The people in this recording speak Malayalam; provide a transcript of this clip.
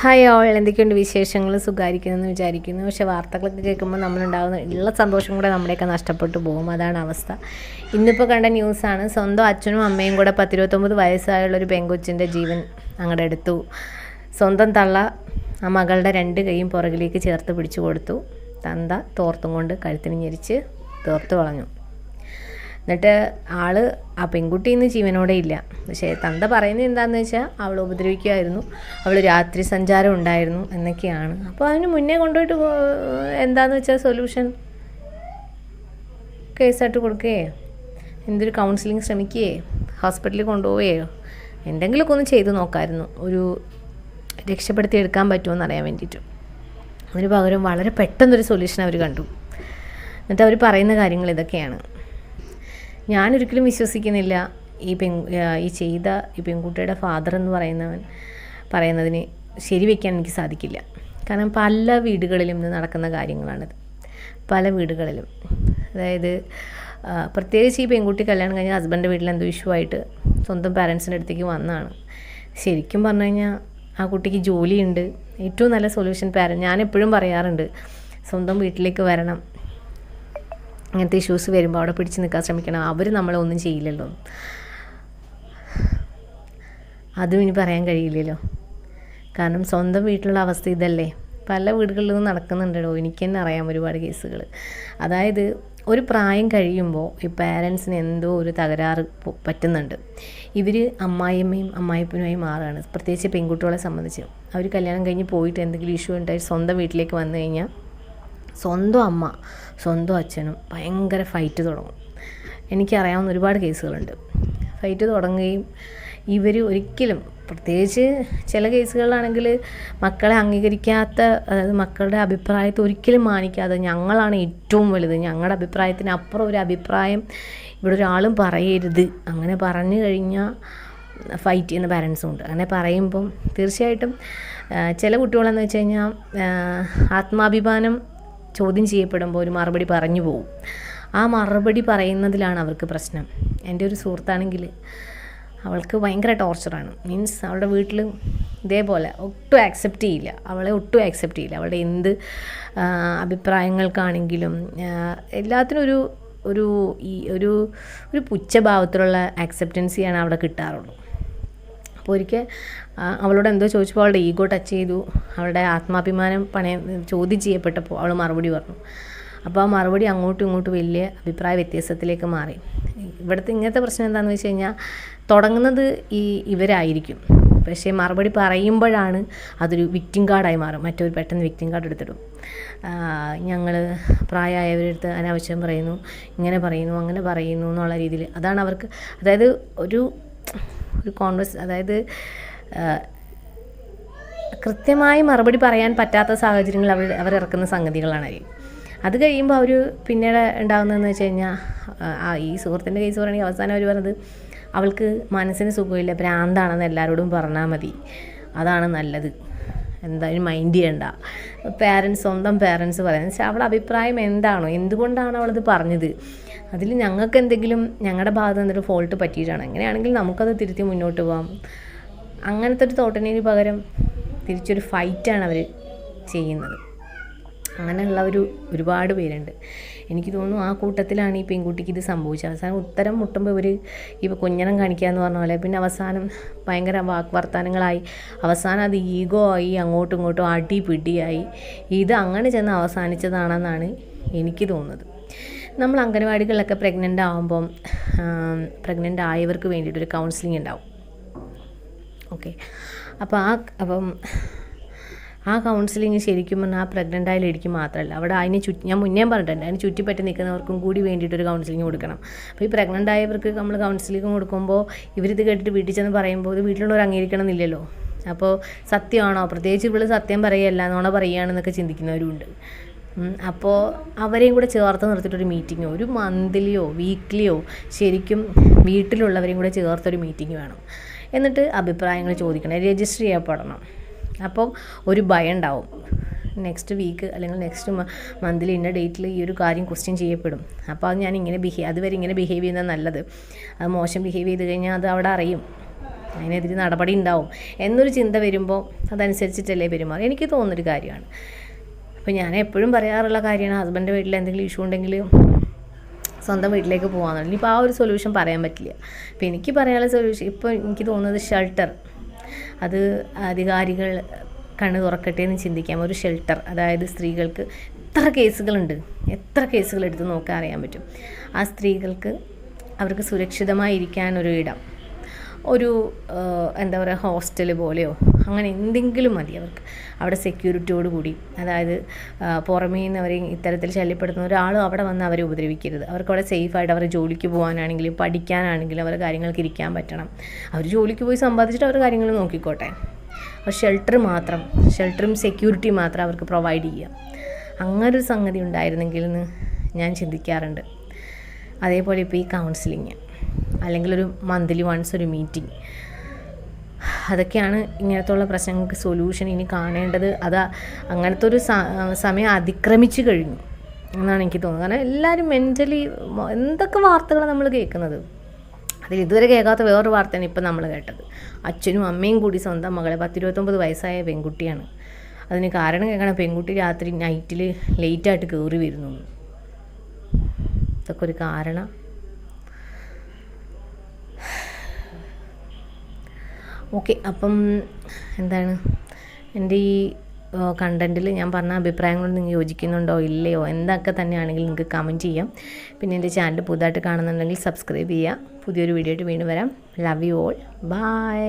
ഹായ് ഓൾ എന്തൊക്കെയുണ്ട് വിശേഷങ്ങൾ? സുഖമായിരിക്കുമെന്ന് വിചാരിക്കുന്നു. പക്ഷെ വാർത്തകളൊക്കെ കേൾക്കുമ്പോൾ നമ്മളുണ്ടാകുന്ന ഉള്ള സന്തോഷം കൂടെ നമ്മുടെയൊക്കെ നഷ്ടപ്പെട്ടു പോകും. അതാണ് അവസ്ഥ. ഇന്നിപ്പോൾ കണ്ട ന്യൂസാണ്. സ്വന്തം അച്ഛനും അമ്മയും കൂടെ പത്തിരുപത്തൊമ്പത് വയസ്സായുള്ള ഒരു പെങ്കൊച്ചിന്റെ ജീവൻ അങ്ങോട്ട് എടുത്തു. സ്വന്തം തള്ള ആ മകളുടെ രണ്ട് കൈയും പുറകിലേക്ക് ചേർത്ത് പിടിച്ചു കൊടുത്തു. തന്ത തോർത്തും കൊണ്ട് കഴുത്തിന് ഞെരിച്ച് തോർത്ത് കളഞ്ഞു. എന്നിട്ട് ആൾ ആ പെൺകുട്ടി ഇന്ന് ജീവനോടെ ഇല്ല. പക്ഷേ തന്ത പറയുന്നത് എന്താണെന്ന് വെച്ചാൽ അവൾ ഉപദ്രവിക്കുമായിരുന്നു അവൾ രാത്രി സഞ്ചാരം ഉണ്ടായിരുന്നു എന്നൊക്കെയാണ്. അപ്പോൾ അതിന് മുന്നേ കൊണ്ടുപോയിട്ട് എന്താണെന്ന് വെച്ചാൽ സൊല്യൂഷൻ? കേസായിട്ട് കൊടുക്കുകയോ എന്തൊരു കൗൺസിലിംഗ് ശ്രമിക്കുകയോ ഹോസ്പിറ്റലിൽ കൊണ്ടുപോവുകയോ എന്തെങ്കിലുമൊക്കെ ഒന്ന് ചെയ്തു നോക്കായിരുന്നു. ഒരു രക്ഷപ്പെടുത്തി എടുക്കാൻ പറ്റുമോ എന്നറിയാൻ വേണ്ടിയിട്ട്. അതിന് പകരം വളരെ പെട്ടെന്നൊരു സൊല്യൂഷൻ അവർ കണ്ടു. എന്നിട്ട് അവർ പറയുന്ന കാര്യങ്ങൾ ഇതൊക്കെയാണ്. ഞാനൊരിക്കലും വിശ്വസിക്കുന്നില്ല ഈ പെൺ ഈ ചെയ്ത ഈ പെൺകുട്ടിയുടെ ഫാദർ എന്ന് പറയുന്നവൻ പറയുന്നതിന് ശരിവെക്കാൻ എനിക്ക് സാധിക്കില്ല. കാരണം പല വീടുകളിലും ഇന്ന് നടക്കുന്ന കാര്യങ്ങളാണിത്. പല വീടുകളിലും. അതായത് പ്രത്യേകിച്ച് ഈ പെൺകുട്ടി കല്യാണം കഴിഞ്ഞ ഹസ്ബൻഡ് വീട്ടിൽ എന്തോ ഇഷ്യൂ ആയിട്ട് സ്വന്തം പാരൻസിന്റെ അടുത്തേക്ക് വന്നതാണ്. ശരിക്കും പറഞ്ഞു കഴിഞ്ഞാൽ ആ കുട്ടിക്ക് ജോലിയുണ്ട്. ഏറ്റവും നല്ല സൊല്യൂഷൻ പാരൻ ഞാൻ എപ്പോഴും പറയാറുണ്ട് സ്വന്തം വീട്ടിലേക്ക് വരണം. അങ്ങനത്തെ ഇഷ്യൂസ് വരുമ്പോൾ അവിടെ പിടിച്ച് നിൽക്കാൻ ശ്രമിക്കണം. അവർ നമ്മളെ ഒന്നും ചെയ്യില്ലല്ലോ. അതും ഇനി പറയാൻ കഴിയില്ലല്ലോ. കാരണം സ്വന്തം വീട്ടിലുള്ള അവസ്ഥ ഇതല്ലേ. പല വീടുകളിലും നടക്കുന്നുണ്ടല്ലോ. എനിക്ക് തന്നെ അറിയാം ഒരുപാട് കേസുകൾ അതായത് ഒരു പ്രായം കഴിയുമ്പോൾ ഈ പാരൻസിന് എന്തോ ഒരു തകരാറ് പറ്റുന്നുണ്ട്. ഇവർ അമ്മായിയമ്മയും അമ്മായിപ്പനുമായി മാറുകയാണ്. പ്രത്യേകിച്ച് പെൺകുട്ടികളെ സംബന്ധിച്ച്. അവർ കല്യാണം കഴിഞ്ഞ് പോയിട്ട് എന്തെങ്കിലും ഇഷ്യൂ ഉണ്ടായി സ്വന്തം വീട്ടിലേക്ക് വന്നു കഴിഞ്ഞാൽ സ്വന്തം അമ്മ സ്വന്തം അച്ഛനും ഭയങ്കര ഫൈറ്റ് തുടങ്ങും. എനിക്കറിയാവുന്ന ഒരുപാട് കേസുകളുണ്ട് ഫൈറ്റ് തുടങ്ങുകയും ഇവർ ഒരിക്കലും പ്രത്യേകിച്ച് ചില കേസുകളിലാണെങ്കിൽ മക്കളെ അംഗീകരിക്കാത്ത അതായത് മക്കളുടെ അഭിപ്രായത്തെ ഒരിക്കലും മാനിക്കാതെ ഞങ്ങളാണ് ഏറ്റവും വലുത്. ഞങ്ങളുടെ അഭിപ്രായത്തിന് അപ്പുറം ഒരു അഭിപ്രായം ഇവിടെ ഒരാളും പറയരുത്. അങ്ങനെ പറഞ്ഞു കഴിഞ്ഞാൽ ഫൈറ്റ് ചെയ്യുന്ന പാരൻസും ഉണ്ട്. അങ്ങനെ പറയുമ്പം തീർച്ചയായിട്ടും ചില കുട്ടികളെന്ന് വെച്ച് കഴിഞ്ഞാൽ ആത്മാഭിമാനം ചോദ്യം ചെയ്യപ്പെടുമ്പോൾ ഒരു മറുപടി പറഞ്ഞു പോകും ആ മറുപടി പറയുന്നതിലാണ് അവർക്ക് പ്രശ്നം. എന്റെ ഒരു സുഹൃത്താണെങ്കിൽ അവൾക്ക് ഭയങ്കര ടോർച്ചറാണ്. മീൻസ് അവളുടെ വീട്ടിൽ ഇതേപോലെ ഒട്ടും ആക്സെപ്റ്റ് ചെയ്യില്ല. അവളെ ഒട്ടും ആക്സെപ്റ്റ് ചെയ്യില്ല. അവളുടെ എന്ത് അഭിപ്രായങ്ങൾക്കാണെങ്കിലും എല്ലാത്തിനും ഒരു ഒരു ഈ ഒരു ഒരു പുച്ഛഭാവത്തിലുള്ള ആക്സെപ്റ്റൻസിയാണ് അവിടെ കിട്ടാറുള്ളൂ. അപ്പോൾ ഒരിക്കൽ അവളോട് എന്തോ ചോദിച്ചപ്പോൾ അവളുടെ ഈഗോ ടച്ച് ചെയ്തു. അവളുടെ ആത്മാഭിമാനം പണയം ചോദ്യം ചെയ്യപ്പെട്ടപ്പോൾ അവൾ മറുപടി പറഞ്ഞു. അപ്പോൾ ആ മറുപടി അങ്ങോട്ടും ഇങ്ങോട്ടും വലിയ അഭിപ്രായ വ്യത്യാസത്തിലേക്ക് മാറി. ഇവിടുത്തെ ഇങ്ങനത്തെ പ്രശ്നം എന്താണെന്ന് വെച്ച് കഴിഞ്ഞാൽ തുടങ്ങുന്നത് ഈ ഇവരായിരിക്കും. പക്ഷേ മറുപടി പറയുമ്പോഴാണ് അതൊരു വിക്റ്റിം കാർഡായി മാറും. മറ്റൊരു പെട്ടെന്ന് വിക്റ്റിം കാർഡ് എടുത്തിടും. ഞങ്ങൾ പ്രായമായവരെടുത്ത് അനാവശ്യം പറയുന്നു ഇങ്ങനെ പറയുന്നു അങ്ങനെ പറയുന്നു എന്നുള്ള രീതിയിൽ. അതാണ് അവർക്ക് അതായത് ഒരു ഒരു കോൺവെസ് അതായത് കൃത്യമായി മറുപടി പറയാൻ പറ്റാത്ത സാഹചര്യങ്ങൾ അവർ അവർ ഇറക്കുന്ന സംഗതികളാണ് അത് കഴിയുമ്പോൾ അവർ പിന്നീട് ഉണ്ടാകുന്നതെന്ന് വെച്ച് കഴിഞ്ഞാൽ ആ ഈ സുഹൃത്തിന്റെ കേസ് പറയുകയാണെങ്കിൽ അവസാനം അവർ പറഞ്ഞത് അവൾക്ക് മനസ്സിന് സുഖമില്ല ഭ്രാന്താണെന്ന് എല്ലാവരോടും പറഞ്ഞാൽ മതി. അതാണ് നല്ലത്. എന്തായാലും മൈൻഡ് ചെയ്യണ്ട. പാരൻസ് സ്വന്തം പാരൻസ് പറയുന്നത്. പക്ഷേ അവളുടെ അഭിപ്രായം എന്താണോ? എന്തുകൊണ്ടാണ് അവളത് പറഞ്ഞത്? അതിൽ ഞങ്ങൾക്ക് എന്തെങ്കിലും ഞങ്ങളുടെ ഭാഗത്ത് എന്തെങ്കിലും ഫോൾട്ട് പറ്റിയിട്ടാണ്? അങ്ങനെയാണെങ്കിൽ നമുക്കത് തിരുത്തി മുന്നോട്ട് പോകാം അങ്ങനത്തെ ഒരു തോട്ടനേന് പകരം തിരിച്ചൊരു ഫൈറ്റാണ് അവർ ചെയ്യുന്നത്. അങ്ങനെയുള്ള ഒരു ഒരുപാട് പേരുണ്ട്. എനിക്ക് തോന്നുന്നു ആ കൂട്ടത്തിലാണ് ഈ പെൺകുട്ടിക്ക് ഇത് സംഭവിച്ചത്. അവസാനം ഉത്തരം മുട്ടുമ്പോൾ ഇവർ ഈ കുഞ്ഞനം കാണിക്കുക എന്ന് പറഞ്ഞ പോലെ പിന്നെ അവസാനം ഭയങ്കര വാക്ക് വർത്തമാനങ്ങളായി അവസാനം അത് ഈഗോ ആയി അങ്ങോട്ടും ഇങ്ങോട്ടും അടി പിടിയായി ഇത് അങ്ങനെ ചെന്ന് അവസാനിച്ചതാണെന്നാണ് എനിക്ക് തോന്നുന്നത്. നമ്മൾ അംഗനവാടികളിലൊക്കെ പ്രഗ്നന്റ് ആകുമ്പം പ്രഗ്നന്റ് ആയവർക്ക് വേണ്ടിയിട്ടൊരു കൗൺസിലിംഗ് ഉണ്ടാവും. ഓക്കെ അപ്പോൾ ആ അപ്പം ആ കൗൺസിലിംഗ് ശരിക്കും പറഞ്ഞാൽ ആ പ്രഗ്നന്റ് ആയ ലേഡിക്ക് മാത്രമല്ല അവിടെ അതിനെ ചുറ്റി ഞാൻ മുന്നേ പറഞ്ഞിട്ടുണ്ട് അതിന് ചുറ്റിപ്പറ്റി നിൽക്കുന്നവർക്കും കൂടി വേണ്ടിയിട്ടൊരു കൗൺസിലിംഗ് കൊടുക്കണം. അപ്പോൾ ഈ പ്രഗ്നന്റ് ആയവർക്ക് നമ്മൾ കൗൺസിലിംഗ് കൊടുക്കുമ്പോൾ ഇവരിത് കേട്ടിട്ട് വീട്ടിൽ ചെന്ന് പറയുമ്പോൾ ഇത് വീട്ടിലുള്ളവർ അംഗീകരിക്കണം എന്നില്ലല്ലോ. അപ്പോൾ സത്യമാണോ? പ്രത്യേകിച്ച് ഇവിടെ സത്യം പറയുകയല്ല നോണ പറയുകയാണെന്നൊക്കെ ചിന്തിക്കുന്നവരുണ്ട്. ഉണ്ട് അപ്പോൾ അവരെയും കൂടെ ചേർത്ത് നിർത്തിയിട്ടൊരു മീറ്റിങ്ങോ ഒരു മന്ത്ലിയോ വീക്ക്ലിയോ ശരിക്കും വീട്ടിലുള്ളവരെയും കൂടെ ചേർത്തൊരു മീറ്റിംഗ് വേണം. എന്നിട്ട് അഭിപ്രായങ്ങൾ ചോദിക്കണം രജിസ്റ്റർ ചെയ്യപ്പെടണം. അപ്പം ഒരു ഭയം ഉണ്ടാവും നെക്സ്റ്റ് വീക്ക് അല്ലെങ്കിൽ നെക്സ്റ്റ് മന്തിൽ ഇന്ന ഡേറ്റിൽ ഈ ഒരു കാര്യം ക്വസ്റ്റ്യൻ ചെയ്യപ്പെടും. അപ്പോൾ അത് ഞാൻ ഇങ്ങനെ ബിഹേവ് അതുവരെ ഇങ്ങനെ ബിഹേവ് ചെയ്യുന്നത് നല്ലത്. അത് മോശം ബിഹേവ് ചെയ്ത് കഴിഞ്ഞാൽ അത് അവിടെ അറിയും. അതിനെതിരെ നടപടി ഉണ്ടാവും എന്നൊരു ചിന്ത വരുമ്പോൾ അതനുസരിച്ചിട്ടല്ലേ പെരുമാറും. എനിക്ക് തോന്നുന്നൊരു കാര്യമാണ്. അപ്പോൾ ഞാൻ എപ്പോഴും പറയാറുള്ള കാര്യമാണ് ഹസ്ബൻഡിന്റെ വീട്ടിൽ എന്തെങ്കിലും ഇഷ്യൂ ഉണ്ടെങ്കിൽ സ്വന്തം വീട്ടിലേക്ക് പോകാമെന്നുള്ളത് ഇനിയിപ്പോൾ ആ ഒരു സൊല്യൂഷൻ പറയാൻ പറ്റില്ല. അപ്പോൾ എനിക്ക് പറയാനുള്ള സൊല്യൂഷൻ ഇപ്പോൾ എനിക്ക് തോന്നുന്നത് ഷെൽട്ടർ അത് അധികാരികൾ കണ്ണ് തുറക്കട്ടെ എന്ന് ചിന്തിക്കാം. ഒരു ഷെൽട്ടർ അതായത് സ്ത്രീകൾക്ക് എത്ര കേസുകളുണ്ട്? എത്ര കേസുകൾ എടുത്ത് നോക്കാൻ അറിയാൻ പറ്റും? ആ സ്ത്രീകൾക്ക് അവർക്ക് സുരക്ഷിതമായി ഒരു ഇടം. ഒരു എന്താ പറയുക ഹോസ്റ്റൽ പോലെയോ അങ്ങനെ എന്തെങ്കിലും മതി അവർക്ക്. അവിടെ സെക്യൂരിറ്റിയോട് കൂടി. അതായത് പുറമേ നിന്ന് അവരെ ഇത്തരത്തിൽ ശല്യപ്പെടുത്തുന്ന ഒരാളും അവിടെ വന്ന് അവരെ ഉപദ്രവിക്കരുത്. അവർക്ക് അവിടെ സേഫായിട്ട് അവരെ ജോലിക്ക് പോകാനാണെങ്കിലും പഠിക്കാനാണെങ്കിലും അവരുടെ കാര്യങ്ങൾക്ക് ഇരിക്കാൻ പറ്റണം. അവർ ജോലിക്ക് പോയി സമ്പാദിച്ചിട്ട് അവരുടെ കാര്യങ്ങൾ നോക്കിക്കോട്ടെ. അപ്പോൾ ഷെൽട്ടർ മാത്രം ഷെൽട്ടറും സെക്യൂരിറ്റി മാത്രം അവർക്ക് പ്രൊവൈഡ് ചെയ്യുക അങ്ങനൊരു സംഗതി ഉണ്ടായിരുന്നെങ്കിൽ എന്ന് ഞാൻ ചിന്തിക്കാറുണ്ട്. അതേപോലെ ഇപ്പോൾ ഈ കൗൺസിലിങ് അല്ലെങ്കിൽ ഒരു മന്ത്ലി വൺസ് ഒരു മീറ്റിംഗ് അതൊക്കെയാണ് ഇങ്ങനത്തുള്ള പ്രശ്നങ്ങൾക്ക് സൊല്യൂഷൻ ഇനി കാണേണ്ടത്. അത് അങ്ങനത്തെ ഒരു സമയം അതിക്രമിച്ചു കഴിഞ്ഞു എന്നാണ് എനിക്ക് തോന്നുന്നത്. കാരണം എല്ലാവരും മെന്റലി എന്തൊക്കെ വാർത്തകളാണ് നമ്മൾ കേൾക്കുന്നത്? അതിൽ ഇതുവരെ കേൾക്കാത്ത വേറൊരു വാർത്തയാണ് ഇപ്പം നമ്മൾ കേട്ടത്. അച്ഛനും അമ്മയും കൂടി സ്വന്തം മകളെ പത്തിരുപത്തൊമ്പത് വയസ്സായ പെൺകുട്ടിയാണ്. അതിന് കാരണം കേൾക്കണം. പെൺകുട്ടി രാത്രി നൈറ്റിൽ ലേറ്റായിട്ട് കയറി വരുന്നു. ഇതൊക്കെ ഒരു കാരണം. ഓക്കെ അപ്പം എന്താണ്? എന്റെ ഈ കണ്ടന്റിൽ ഞാൻ പറഞ്ഞ അഭിപ്രായങ്ങൾ നിങ്ങൾ യോജിക്കുന്നുണ്ടോ ഇല്ലയോ എന്തൊക്കെ തന്നെയാണെങ്കിൽ നിങ്ങൾക്ക് കമന്റ് ചെയ്യാം. പിന്നെ എന്റെ ചാനൽ പുതുതായിട്ട് കാണുന്നുണ്ടെങ്കിൽ സബ്സ്ക്രൈബ് ചെയ്യുക. പുതിയൊരു വീഡിയോ ആയിട്ട് വീണ്ടും വരാം. Love you all by